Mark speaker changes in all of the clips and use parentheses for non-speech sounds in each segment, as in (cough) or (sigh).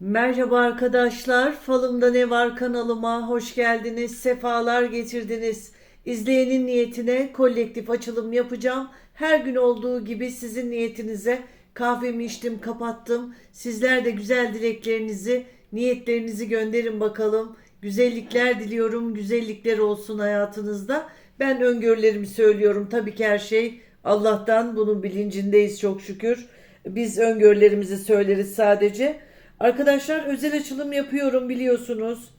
Speaker 1: Merhaba arkadaşlar, Falımda Ne Var kanalıma hoş geldiniz, sefalar getirdiniz. İzleyenin niyetine kolektif açılım yapacağım. Her gün olduğu gibi sizin niyetinize kahvemi içtim, kapattım. Sizler de güzel dileklerinizi, niyetlerinizi gönderin bakalım. Güzellikler diliyorum, güzellikler olsun hayatınızda. Ben öngörülerimi söylüyorum. Tabii ki her şey Allah'tan, bunun bilincindeyiz çok şükür. Biz öngörülerimizi söyleriz sadece. Arkadaşlar özel açılım yapıyorum biliyorsunuz.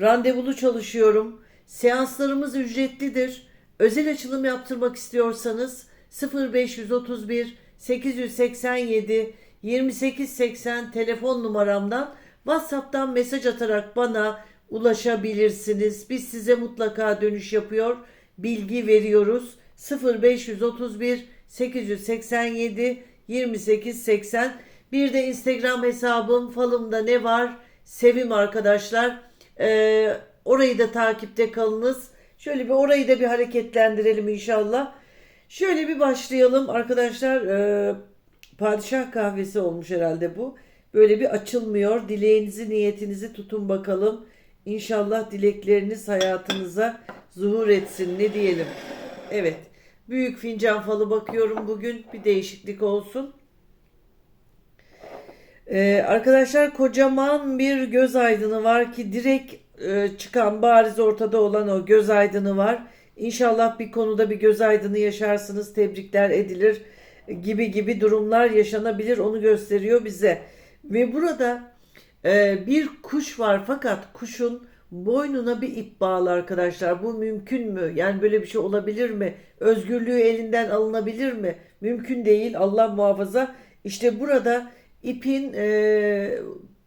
Speaker 1: Randevulu çalışıyorum. Seanslarımız ücretlidir. Özel açılım yaptırmak istiyorsanız 0531 887 2880 telefon numaramdan WhatsApp'tan mesaj atarak bana ulaşabilirsiniz. Biz size mutlaka dönüş yapıyor, bilgi veriyoruz. 0531 887 2880 bir de Instagram hesabım falımda ne var? Sevim arkadaşlar. Ee, orayı da takipte kalınız. Şöyle bir orayı da bir hareketlendirelim inşallah. Şöyle bir başlayalım arkadaşlar. Ee, padişah kahvesi olmuş herhalde bu. Böyle bir açılmıyor. Dileğinizi, niyetinizi tutun bakalım. İnşallah dilekleriniz hayatınıza zuhur etsin. Ne diyelim? Evet. Büyük fincan falı bakıyorum bugün. Bir değişiklik olsun. Ee, arkadaşlar kocaman bir göz aydını var ki direkt e, çıkan bariz ortada olan o göz aydını var. İnşallah bir konuda bir göz aydını yaşarsınız, tebrikler edilir gibi gibi durumlar yaşanabilir onu gösteriyor bize. Ve burada e, bir kuş var fakat kuşun boynuna bir ip bağlı arkadaşlar. Bu mümkün mü? Yani böyle bir şey olabilir mi? Özgürlüğü elinden alınabilir mi? Mümkün değil Allah muhafaza. İşte burada ipin e,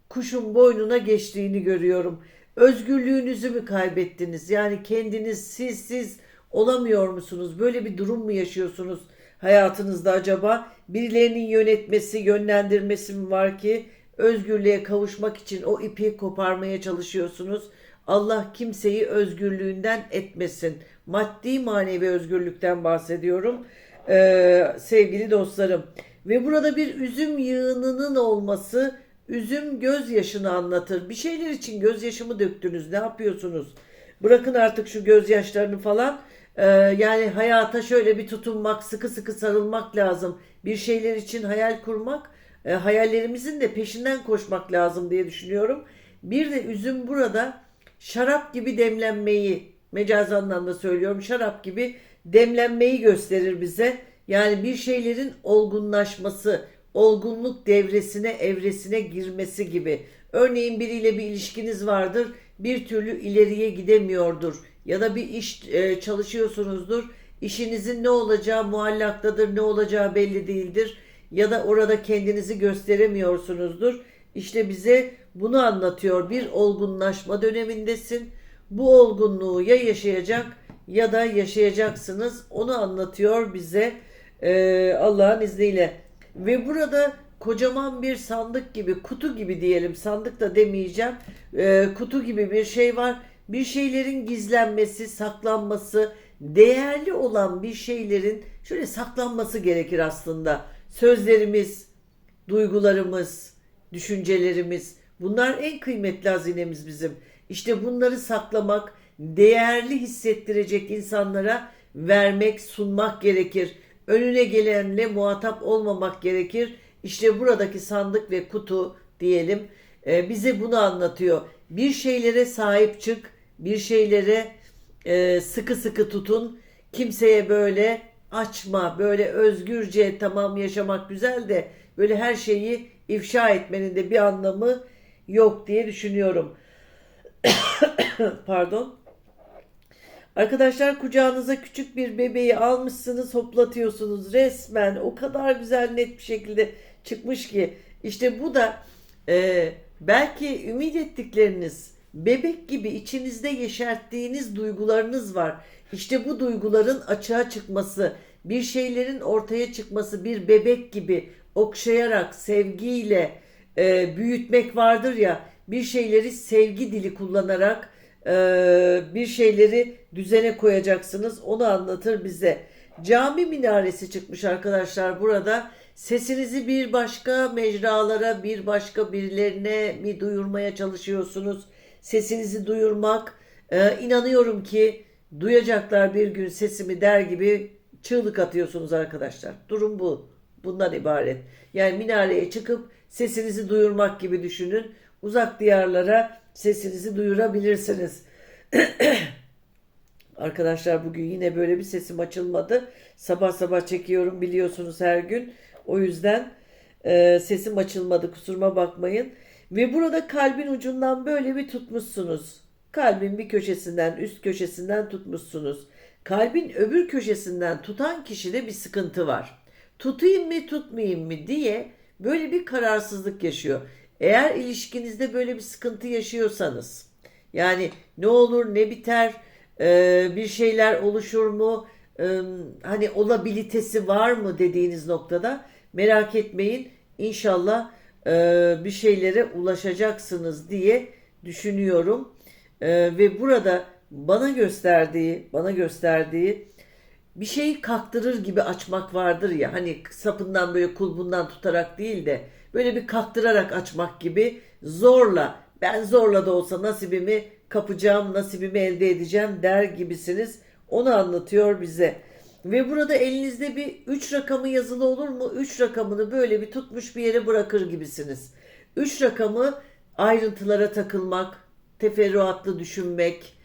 Speaker 1: kuşun boynuna geçtiğini görüyorum. Özgürlüğünüzü mü kaybettiniz? Yani kendiniz siz siz olamıyor musunuz? Böyle bir durum mu yaşıyorsunuz hayatınızda acaba? Birilerinin yönetmesi, yönlendirmesi mi var ki özgürlüğe kavuşmak için o ipi koparmaya çalışıyorsunuz? Allah kimseyi özgürlüğünden etmesin. Maddi manevi özgürlükten bahsediyorum. Ee, sevgili dostlarım. Ve burada bir üzüm yığınının olması üzüm gözyaşını anlatır. Bir şeyler için gözyaşımı döktünüz. Ne yapıyorsunuz? Bırakın artık şu gözyaşlarını falan. Ee, yani hayata şöyle bir tutunmak, sıkı sıkı sarılmak lazım. Bir şeyler için hayal kurmak, e, hayallerimizin de peşinden koşmak lazım diye düşünüyorum. Bir de üzüm burada şarap gibi demlenmeyi, mecaz anlamda söylüyorum, şarap gibi demlenmeyi gösterir bize. Yani bir şeylerin olgunlaşması, olgunluk devresine, evresine girmesi gibi. Örneğin biriyle bir ilişkiniz vardır, bir türlü ileriye gidemiyordur. Ya da bir iş e, çalışıyorsunuzdur, işinizin ne olacağı muallaktadır, ne olacağı belli değildir. Ya da orada kendinizi gösteremiyorsunuzdur. İşte bize bunu anlatıyor. Bir olgunlaşma dönemindesin. Bu olgunluğu ya yaşayacak ya da yaşayacaksınız. Onu anlatıyor bize ee, Allah'ın izniyle. Ve burada kocaman bir sandık gibi, kutu gibi diyelim. Sandık da demeyeceğim. Ee, kutu gibi bir şey var. Bir şeylerin gizlenmesi, saklanması, değerli olan bir şeylerin şöyle saklanması gerekir aslında. Sözlerimiz, duygularımız, düşüncelerimiz bunlar en kıymetli hazinemiz bizim. İşte bunları saklamak, değerli hissettirecek insanlara vermek, sunmak gerekir. Önüne gelenle muhatap olmamak gerekir. İşte buradaki sandık ve kutu diyelim e, bize bunu anlatıyor. Bir şeylere sahip çık, bir şeylere e, sıkı sıkı tutun. Kimseye böyle açma, böyle özgürce tamam yaşamak güzel de böyle her şeyi ifşa etmenin de bir anlamı yok diye düşünüyorum. (coughs) Pardon. Arkadaşlar kucağınıza küçük bir bebeği almışsınız hoplatıyorsunuz resmen o kadar güzel net bir şekilde çıkmış ki işte bu da e, belki ümit ettikleriniz bebek gibi içinizde yeşerttiğiniz duygularınız var. İşte bu duyguların açığa çıkması, bir şeylerin ortaya çıkması, bir bebek gibi okşayarak, sevgiyle e, büyütmek vardır ya, bir şeyleri sevgi dili kullanarak e, bir şeyleri düzene koyacaksınız. Onu anlatır bize. cami minaresi çıkmış arkadaşlar burada. Sesinizi bir başka mecralara, bir başka birilerine mi duyurmaya çalışıyorsunuz? Sesinizi duyurmak, e, inanıyorum ki duyacaklar bir gün sesimi der gibi çığlık atıyorsunuz arkadaşlar. Durum bu. Bundan ibaret. Yani minareye çıkıp sesinizi duyurmak gibi düşünün. Uzak diyarlara sesinizi duyurabilirsiniz. (clears throat) Arkadaşlar bugün yine böyle bir sesim açılmadı. Sabah sabah çekiyorum biliyorsunuz her gün. O yüzden e, sesim açılmadı kusuruma bakmayın. Ve burada kalbin ucundan böyle bir tutmuşsunuz. Kalbin bir köşesinden üst köşesinden tutmuşsunuz. Kalbin öbür köşesinden tutan kişide bir sıkıntı var. Tutayım mı tutmayayım mı diye böyle bir kararsızlık yaşıyor. Eğer ilişkinizde böyle bir sıkıntı yaşıyorsanız yani ne olur ne biter e, bir şeyler oluşur mu e, hani olabilitesi var mı dediğiniz noktada merak etmeyin. İnşallah e, bir şeylere ulaşacaksınız diye düşünüyorum. Ve burada bana gösterdiği bana gösterdiği bir şeyi kaktırır gibi açmak vardır ya hani sapından böyle kulbundan tutarak değil de böyle bir kaktırarak açmak gibi zorla ben zorla da olsa nasibimi kapacağım nasibimi elde edeceğim der gibisiniz onu anlatıyor bize. Ve burada elinizde bir 3 rakamı yazılı olur mu? 3 rakamını böyle bir tutmuş bir yere bırakır gibisiniz. 3 rakamı ayrıntılara takılmak, teferruatlı düşünmek,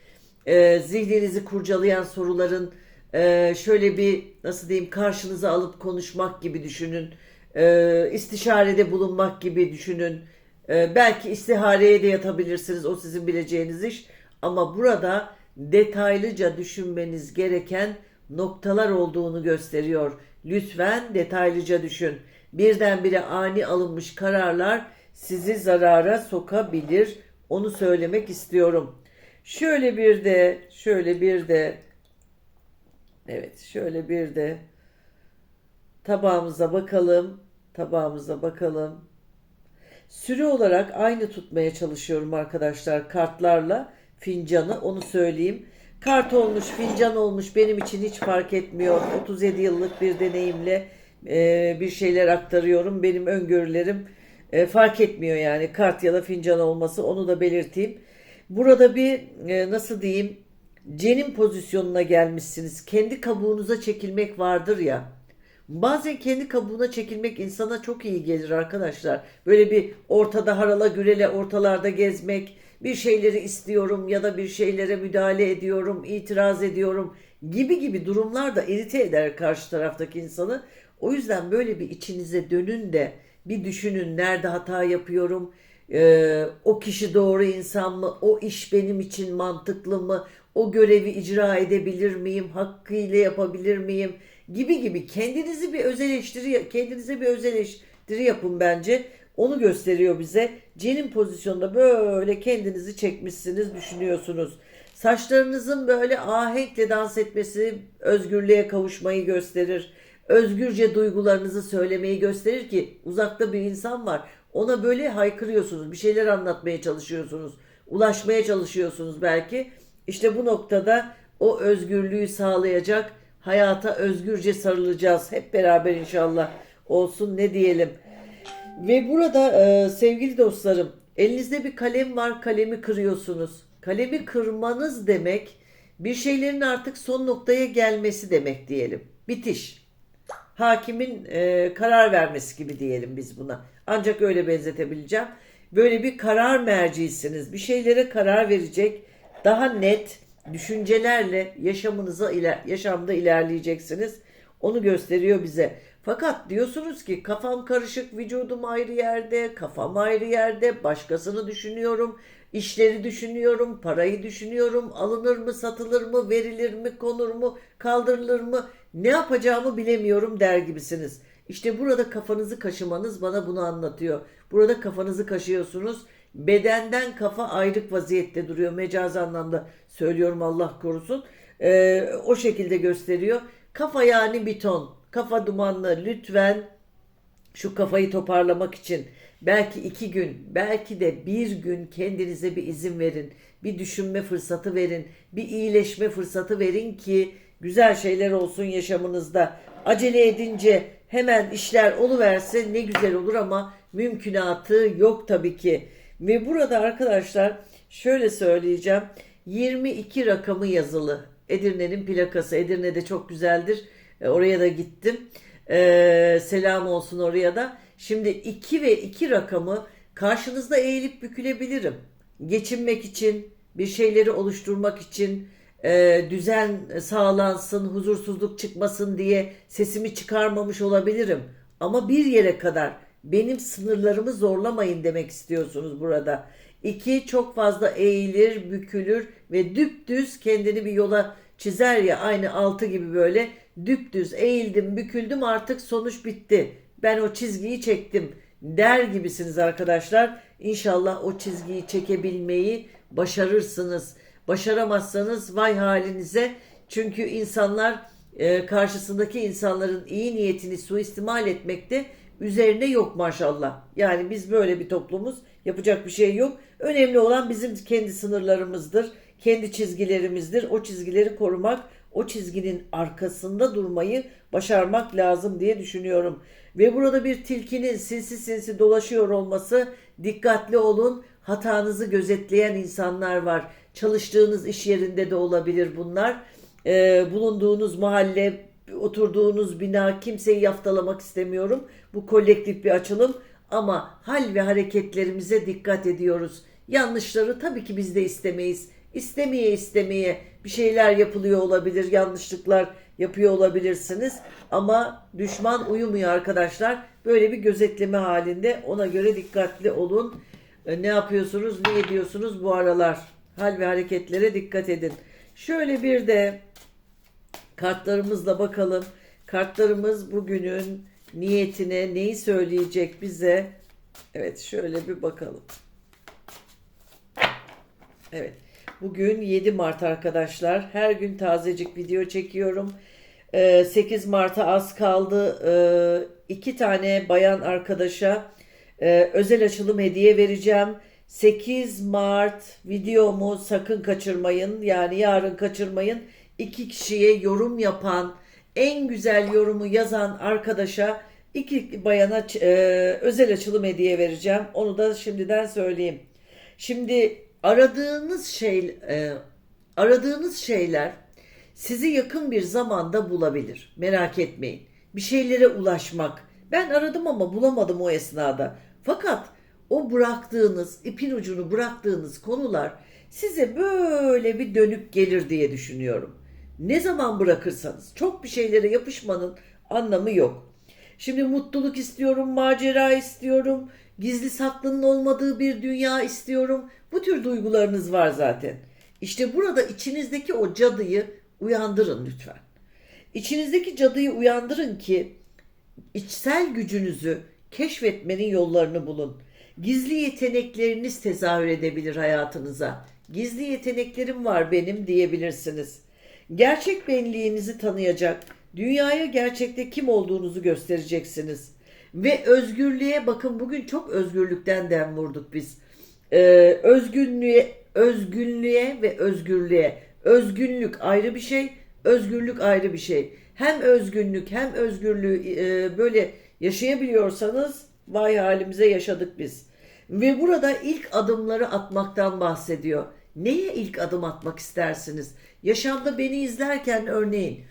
Speaker 1: e, zihninizi kurcalayan soruların e, şöyle bir nasıl diyeyim karşınıza alıp konuşmak gibi düşünün. E, istişarede bulunmak gibi düşünün. E, belki istihareye de yatabilirsiniz. O sizin bileceğiniz iş. Ama burada detaylıca düşünmeniz gereken noktalar olduğunu gösteriyor. Lütfen detaylıca düşün. Birdenbire ani alınmış kararlar sizi zarara sokabilir. Onu söylemek istiyorum. Şöyle bir de, şöyle bir de, evet şöyle bir de tabağımıza bakalım. Tabağımıza bakalım. Süre olarak aynı tutmaya çalışıyorum arkadaşlar kartlarla fincanı onu söyleyeyim. Kart olmuş, fincan olmuş benim için hiç fark etmiyor. 37 yıllık bir deneyimle e, bir şeyler aktarıyorum. Benim öngörülerim e, fark etmiyor yani kart ya da fincan olması onu da belirteyim. Burada bir e, nasıl diyeyim cenin pozisyonuna gelmişsiniz. Kendi kabuğunuza çekilmek vardır ya. Bazen kendi kabuğuna çekilmek insana çok iyi gelir arkadaşlar. Böyle bir ortada harala gürele ortalarda gezmek, bir şeyleri istiyorum ya da bir şeylere müdahale ediyorum, itiraz ediyorum gibi gibi durumlar da irite eder karşı taraftaki insanı. O yüzden böyle bir içinize dönün de bir düşünün nerede hata yapıyorum, ee, o kişi doğru insan mı, o iş benim için mantıklı mı, o görevi icra edebilir miyim, hakkıyla yapabilir miyim gibi gibi kendinizi bir öz eleştiri, kendinize bir öz eleştiri yapın bence. Onu gösteriyor bize. Cenin pozisyonunda böyle kendinizi çekmişsiniz, düşünüyorsunuz. Saçlarınızın böyle ahenkle dans etmesi özgürlüğe kavuşmayı gösterir. Özgürce duygularınızı söylemeyi gösterir ki uzakta bir insan var. Ona böyle haykırıyorsunuz. Bir şeyler anlatmaya çalışıyorsunuz. Ulaşmaya çalışıyorsunuz belki. İşte bu noktada o özgürlüğü sağlayacak hayata özgürce sarılacağız. Hep beraber inşallah olsun ne diyelim. Ve burada e, sevgili dostlarım elinizde bir kalem var kalemi kırıyorsunuz. Kalemi kırmanız demek bir şeylerin artık son noktaya gelmesi demek diyelim. Bitiş. Hakimin e, karar vermesi gibi diyelim biz buna. Ancak öyle benzetebileceğim. Böyle bir karar mercisiniz. Bir şeylere karar verecek daha net düşüncelerle yaşamınıza iler, yaşamda ilerleyeceksiniz. Onu gösteriyor bize. Fakat diyorsunuz ki kafam karışık, vücudum ayrı yerde, kafam ayrı yerde, başkasını düşünüyorum, işleri düşünüyorum, parayı düşünüyorum, alınır mı, satılır mı, verilir mi, konur mu, kaldırılır mı, ne yapacağımı bilemiyorum der gibisiniz. İşte burada kafanızı kaşımanız bana bunu anlatıyor. Burada kafanızı kaşıyorsunuz. Bedenden kafa ayrık vaziyette duruyor. Mecaz anlamda söylüyorum Allah korusun. Ee, o şekilde gösteriyor. Kafa yani biton. Kafa dumanlı. Lütfen şu kafayı toparlamak için belki iki gün, belki de bir gün kendinize bir izin verin. Bir düşünme fırsatı verin. Bir iyileşme fırsatı verin ki güzel şeyler olsun yaşamınızda. Acele edince hemen işler oluverse ne güzel olur ama mümkünatı yok tabii ki. Ve burada arkadaşlar şöyle söyleyeceğim. 22 rakamı yazılı. Edirne'nin plakası. Edirne'de çok güzeldir. E, Oraya da gittim. Ee, selam olsun oraya da. Şimdi 2 ve 2 rakamı karşınızda eğilip bükülebilirim. Geçinmek için, bir şeyleri oluşturmak için, e, düzen sağlansın, huzursuzluk çıkmasın diye sesimi çıkarmamış olabilirim. Ama bir yere kadar benim sınırlarımı zorlamayın demek istiyorsunuz burada. İki çok fazla eğilir, bükülür ve düpdüz kendini bir yola çizer ya aynı altı gibi böyle düpdüz eğildim, büküldüm artık sonuç bitti. Ben o çizgiyi çektim der gibisiniz arkadaşlar. İnşallah o çizgiyi çekebilmeyi başarırsınız. Başaramazsanız vay halinize. Çünkü insanlar e, karşısındaki insanların iyi niyetini suistimal etmekte üzerine yok maşallah. Yani biz böyle bir toplumuz. Yapacak bir şey yok. Önemli olan bizim kendi sınırlarımızdır. Kendi çizgilerimizdir. O çizgileri korumak, o çizginin arkasında durmayı başarmak lazım diye düşünüyorum. Ve burada bir tilkinin sinsi sinsi dolaşıyor olması dikkatli olun. Hatanızı gözetleyen insanlar var. Çalıştığınız iş yerinde de olabilir bunlar. Ee, bulunduğunuz mahalle, oturduğunuz bina kimseyi yaftalamak istemiyorum. Bu kolektif bir açılım ama hal ve hareketlerimize dikkat ediyoruz. Yanlışları tabii ki biz de istemeyiz. İstemeye istemeye bir şeyler yapılıyor olabilir, yanlışlıklar yapıyor olabilirsiniz ama düşman uyumuyor arkadaşlar. Böyle bir gözetleme halinde ona göre dikkatli olun. E, Ne yapıyorsunuz, ne ediyorsunuz bu aralar? Hal ve hareketlere dikkat edin. Şöyle bir de kartlarımızla bakalım. Kartlarımız bugünün niyetine neyi söyleyecek bize? Evet şöyle bir bakalım. Evet. Bugün 7 Mart arkadaşlar. Her gün tazecik video çekiyorum. Ee, 8 Mart'a az kaldı. Ee, iki tane bayan arkadaşa e, özel açılım hediye vereceğim. 8 Mart videomu sakın kaçırmayın. Yani yarın kaçırmayın. İki kişiye yorum yapan, en güzel yorumu yazan arkadaşa iki bayana e, özel açılım hediye vereceğim. Onu da şimdiden söyleyeyim. Şimdi aradığınız şey e, aradığınız şeyler sizi yakın bir zamanda bulabilir. Merak etmeyin. Bir şeylere ulaşmak. Ben aradım ama bulamadım o esnada. Fakat o bıraktığınız, ipin ucunu bıraktığınız konular size böyle bir dönüp gelir diye düşünüyorum. Ne zaman bırakırsanız çok bir şeylere yapışmanın anlamı yok. Şimdi mutluluk istiyorum, macera istiyorum, gizli saklının olmadığı bir dünya istiyorum. Bu tür duygularınız var zaten. İşte burada içinizdeki o cadıyı uyandırın lütfen. İçinizdeki cadıyı uyandırın ki içsel gücünüzü keşfetmenin yollarını bulun. Gizli yetenekleriniz tezahür edebilir hayatınıza. Gizli yeteneklerim var benim diyebilirsiniz. Gerçek benliğinizi tanıyacak, dünyaya gerçekte kim olduğunuzu göstereceksiniz. Ve özgürlüğe bakın bugün çok özgürlükten dem vurduk biz. Ee, özgünlüğe, özgünlüğe ve özgürlüğe. Özgünlük ayrı bir şey, özgürlük ayrı bir şey. Hem özgünlük hem özgürlüğü e, böyle yaşayabiliyorsanız vay halimize yaşadık biz. Ve burada ilk adımları atmaktan bahsediyor. Neye ilk adım atmak istersiniz? Yaşamda beni izlerken örneğin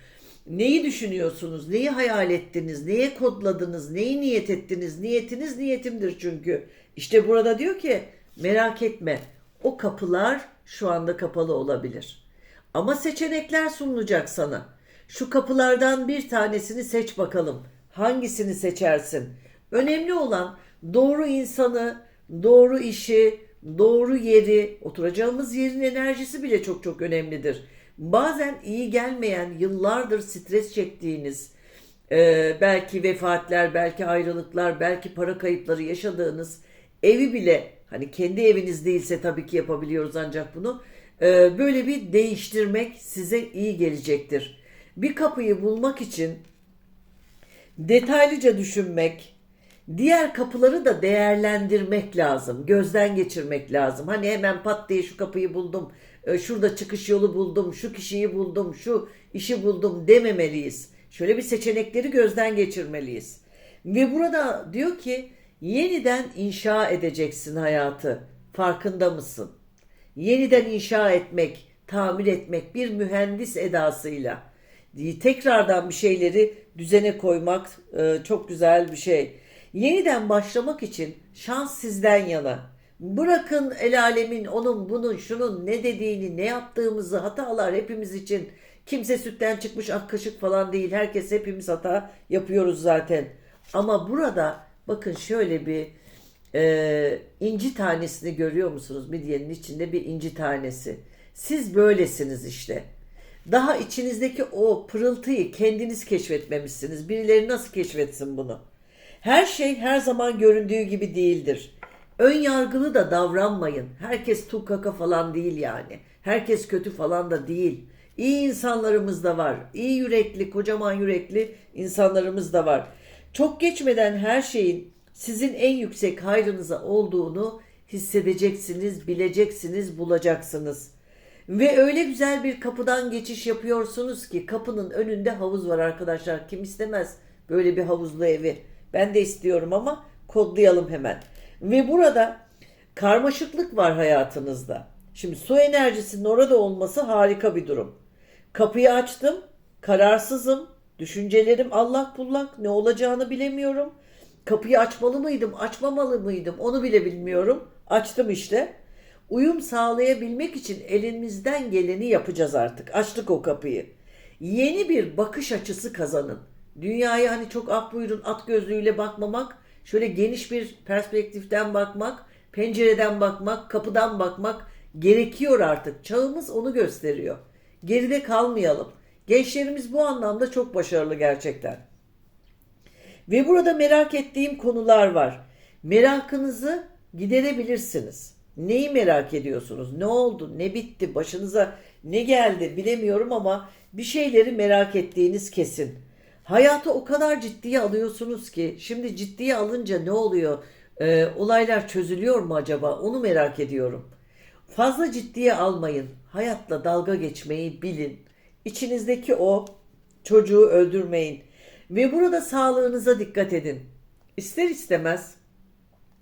Speaker 1: neyi düşünüyorsunuz? Neyi hayal ettiniz? Neye kodladınız? Neyi niyet ettiniz? Niyetiniz niyetimdir çünkü. İşte burada diyor ki merak etme o kapılar şu anda kapalı olabilir. Ama seçenekler sunulacak sana. Şu kapılardan bir tanesini seç bakalım. Hangisini seçersin? Önemli olan doğru insanı, doğru işi, doğru yeri, oturacağımız yerin enerjisi bile çok çok önemlidir. Bazen iyi gelmeyen, yıllardır stres çektiğiniz, e, belki vefatler, belki ayrılıklar, belki para kayıpları yaşadığınız evi bile, hani kendi eviniz değilse tabii ki yapabiliyoruz ancak bunu, e, böyle bir değiştirmek size iyi gelecektir. Bir kapıyı bulmak için detaylıca düşünmek, Diğer kapıları da değerlendirmek lazım. Gözden geçirmek lazım. Hani hemen pat diye şu kapıyı buldum. e, Şurada çıkış yolu buldum. Şu kişiyi buldum. Şu işi buldum dememeliyiz. Şöyle bir seçenekleri gözden geçirmeliyiz. Ve burada diyor ki yeniden inşa edeceksin hayatı. Farkında mısın? Yeniden inşa etmek, tamir etmek bir mühendis edasıyla tekrardan bir şeyleri düzene koymak e, çok güzel bir şey. Yeniden başlamak için şans sizden yana. Bırakın el alemin onun bunun şunun ne dediğini ne yaptığımızı hatalar hepimiz için. Kimse sütten çıkmış ak kaşık falan değil. Herkes hepimiz hata yapıyoruz zaten. Ama burada bakın şöyle bir e, inci tanesini görüyor musunuz? Midyenin içinde bir inci tanesi. Siz böylesiniz işte. Daha içinizdeki o pırıltıyı kendiniz keşfetmemişsiniz. Birileri nasıl keşfetsin bunu? Her şey her zaman göründüğü gibi değildir. Ön yargılı da davranmayın. Herkes tukaka falan değil yani. Herkes kötü falan da değil. İyi insanlarımız da var. İyi yürekli, kocaman yürekli insanlarımız da var. Çok geçmeden her şeyin sizin en yüksek hayrınıza olduğunu hissedeceksiniz, bileceksiniz, bulacaksınız. Ve öyle güzel bir kapıdan geçiş yapıyorsunuz ki kapının önünde havuz var arkadaşlar. Kim istemez böyle bir havuzlu evi? Ben de istiyorum ama kodlayalım hemen. Ve burada karmaşıklık var hayatınızda. Şimdi su enerjisinin orada olması harika bir durum. Kapıyı açtım, kararsızım, düşüncelerim allak bullak, ne olacağını bilemiyorum. Kapıyı açmalı mıydım, açmamalı mıydım onu bile bilmiyorum. Açtım işte. Uyum sağlayabilmek için elimizden geleni yapacağız artık. Açtık o kapıyı. Yeni bir bakış açısı kazanın. Dünyaya hani çok ah buyurun at gözlüğüyle bakmamak, şöyle geniş bir perspektiften bakmak, pencereden bakmak, kapıdan bakmak gerekiyor artık. Çağımız onu gösteriyor. Geride kalmayalım. Gençlerimiz bu anlamda çok başarılı gerçekten. Ve burada merak ettiğim konular var. Merakınızı giderebilirsiniz. Neyi merak ediyorsunuz? Ne oldu? Ne bitti? Başınıza ne geldi? Bilemiyorum ama bir şeyleri merak ettiğiniz kesin. Hayatı o kadar ciddiye alıyorsunuz ki şimdi ciddiye alınca ne oluyor? Ee, olaylar çözülüyor mu acaba? Onu merak ediyorum. Fazla ciddiye almayın. Hayatla dalga geçmeyi bilin. İçinizdeki o çocuğu öldürmeyin. Ve burada sağlığınıza dikkat edin. İster istemez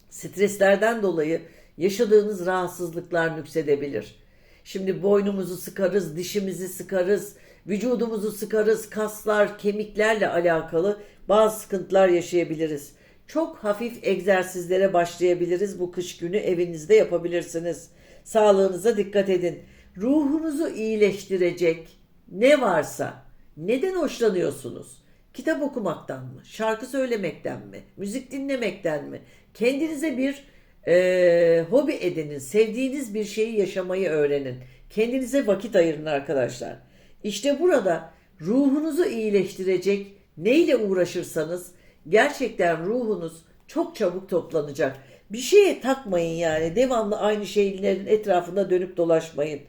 Speaker 1: streslerden dolayı yaşadığınız rahatsızlıklar nüksedebilir. Şimdi boynumuzu sıkarız, dişimizi sıkarız, vücudumuzu sıkarız, kaslar, kemiklerle alakalı bazı sıkıntılar yaşayabiliriz. Çok hafif egzersizlere başlayabiliriz. Bu kış günü evinizde yapabilirsiniz. Sağlığınıza dikkat edin. Ruhunuzu iyileştirecek ne varsa neden hoşlanıyorsunuz? Kitap okumaktan mı? Şarkı söylemekten mi? Müzik dinlemekten mi? Kendinize bir e, hobi edinin. Sevdiğiniz bir şeyi yaşamayı öğrenin. Kendinize vakit ayırın arkadaşlar. İşte burada ruhunuzu iyileştirecek neyle uğraşırsanız gerçekten ruhunuz çok çabuk toplanacak. Bir şeye takmayın yani. Devamlı aynı şeylerin etrafında dönüp dolaşmayın.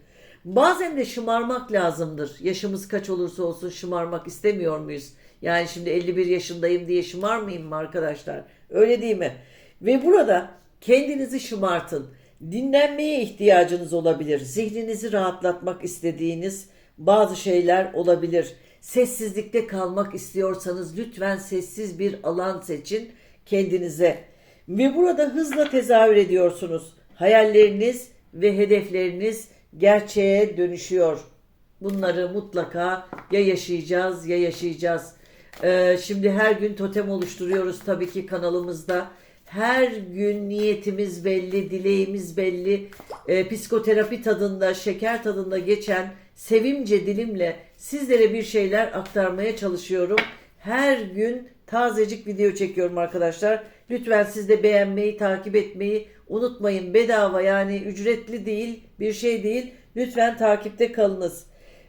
Speaker 1: Bazen de şımarmak lazımdır. Yaşımız kaç olursa olsun şımarmak istemiyor muyuz? Yani şimdi 51 yaşındayım diye şımarmayayım mı arkadaşlar? Öyle değil mi? Ve burada kendinizi şımartın. Dinlenmeye ihtiyacınız olabilir. Zihninizi rahatlatmak istediğiniz bazı şeyler olabilir. Sessizlikte kalmak istiyorsanız lütfen sessiz bir alan seçin kendinize. Ve burada hızla tezahür ediyorsunuz. Hayalleriniz ve hedefleriniz gerçeğe dönüşüyor. Bunları mutlaka ya yaşayacağız ya yaşayacağız. Ee, şimdi her gün totem oluşturuyoruz tabii ki kanalımızda. Her gün niyetimiz belli, dileğimiz belli. Ee, psikoterapi tadında, şeker tadında geçen sevimce dilimle sizlere bir şeyler aktarmaya çalışıyorum. Her gün tazecik video çekiyorum arkadaşlar. Lütfen siz de beğenmeyi, takip etmeyi unutmayın. Bedava yani ücretli değil, bir şey değil. Lütfen takipte kalınız.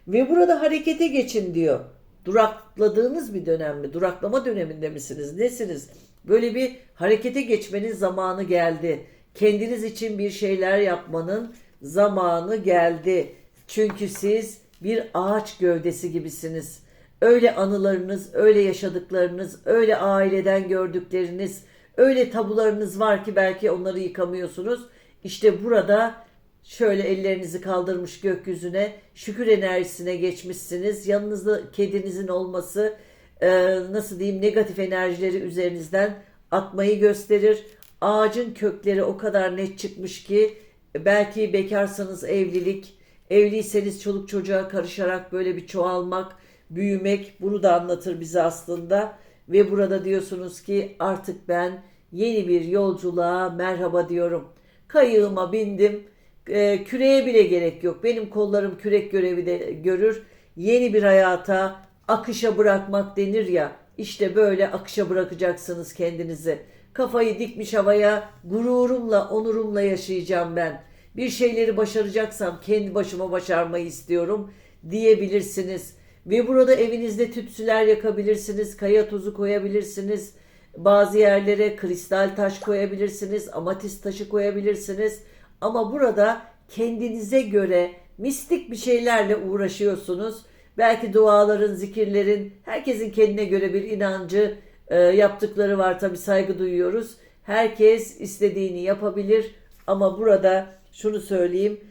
Speaker 1: Ve burada harekete geçin diyor. Durakladığınız bir dönem mi? Duraklama döneminde misiniz? Nesiniz? Böyle bir harekete geçmenin zamanı geldi. Kendiniz için bir şeyler yapmanın zamanı geldi. Çünkü siz bir ağaç gövdesi gibisiniz. Öyle anılarınız, öyle yaşadıklarınız, öyle aileden gördükleriniz, Öyle tabularınız var ki belki onları yıkamıyorsunuz. İşte burada şöyle ellerinizi kaldırmış gökyüzüne şükür enerjisine geçmişsiniz. Yanınızda kedinizin olması e, nasıl diyeyim negatif enerjileri üzerinizden atmayı gösterir. Ağacın kökleri o kadar net çıkmış ki belki bekarsanız evlilik, evliyseniz çoluk çocuğa karışarak böyle bir çoğalmak, büyümek bunu da anlatır bize aslında. Ve burada diyorsunuz ki artık ben yeni bir yolculuğa merhaba diyorum. Kayığıma bindim. E, küreğe bile gerek yok. Benim kollarım kürek görevi de görür. Yeni bir hayata akışa bırakmak denir ya. İşte böyle akışa bırakacaksınız kendinizi. Kafayı dikmiş havaya gururumla, onurumla yaşayacağım ben. Bir şeyleri başaracaksam kendi başıma başarmayı istiyorum diyebilirsiniz. Ve burada evinizde tütsüler yakabilirsiniz, kaya tozu koyabilirsiniz. Bazı yerlere kristal taş koyabilirsiniz, amatist taşı koyabilirsiniz. Ama burada kendinize göre mistik bir şeylerle uğraşıyorsunuz. Belki duaların, zikirlerin, herkesin kendine göre bir inancı, e, yaptıkları var tabi saygı duyuyoruz. Herkes istediğini yapabilir ama burada şunu söyleyeyim,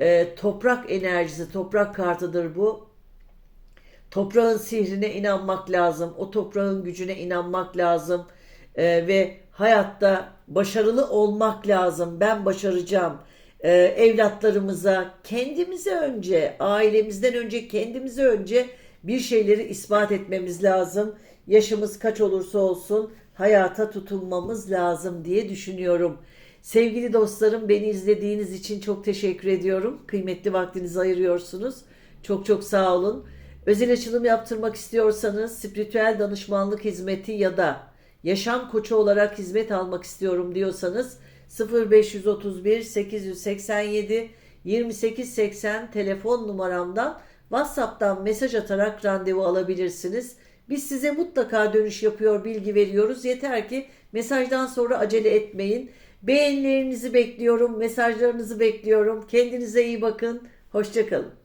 Speaker 1: e, toprak enerjisi, toprak kartıdır bu. Toprağın sihrine inanmak lazım. O toprağın gücüne inanmak lazım. Ee, ve hayatta başarılı olmak lazım. Ben başaracağım. Ee, evlatlarımıza, kendimize önce, ailemizden önce, kendimize önce bir şeyleri ispat etmemiz lazım. Yaşımız kaç olursa olsun hayata tutunmamız lazım diye düşünüyorum. Sevgili dostlarım beni izlediğiniz için çok teşekkür ediyorum. Kıymetli vaktinizi ayırıyorsunuz. Çok çok sağ olun. Özel açılım yaptırmak istiyorsanız spiritüel danışmanlık hizmeti ya da yaşam koçu olarak hizmet almak istiyorum diyorsanız 0531 887 2880 telefon numaramdan WhatsApp'tan mesaj atarak randevu alabilirsiniz. Biz size mutlaka dönüş yapıyor, bilgi veriyoruz. Yeter ki mesajdan sonra acele etmeyin. Beğenilerinizi bekliyorum, mesajlarınızı bekliyorum. Kendinize iyi bakın. Hoşçakalın.